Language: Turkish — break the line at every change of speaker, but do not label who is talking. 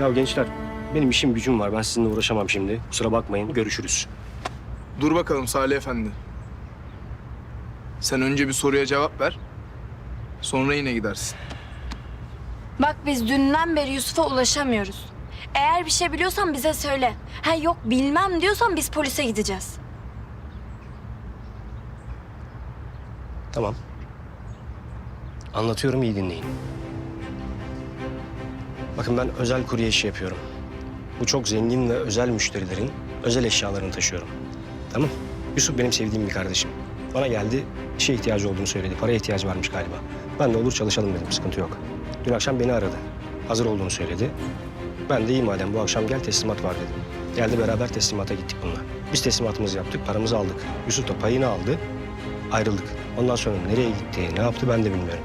Ya gençler benim işim gücüm var. Ben sizinle uğraşamam şimdi. Kusura bakmayın. Görüşürüz.
Dur bakalım Salih Efendi. Sen önce bir soruya cevap ver. Sonra yine gidersin.
Bak biz dünden beri Yusuf'a ulaşamıyoruz. Eğer bir şey biliyorsan bize söyle. Ha yok bilmem diyorsan biz polise gideceğiz.
Tamam. Anlatıyorum iyi dinleyin. Bakın ben özel kurye işi yapıyorum. Bu çok zengin ve özel müşterilerin özel eşyalarını taşıyorum. Tamam. Yusuf benim sevdiğim bir kardeşim. Bana geldi, işe ihtiyacı olduğunu söyledi. Paraya ihtiyacı varmış galiba. Ben de olur çalışalım dedim, sıkıntı yok. Dün akşam beni aradı. Hazır olduğunu söyledi. Ben de iyi madem bu akşam gel teslimat var dedim. Geldi beraber teslimata gittik bununla. Biz teslimatımızı yaptık, paramızı aldık. Yusuf da payını aldı, ayrıldık. Ondan sonra nereye gitti, ne yaptı ben de bilmiyorum.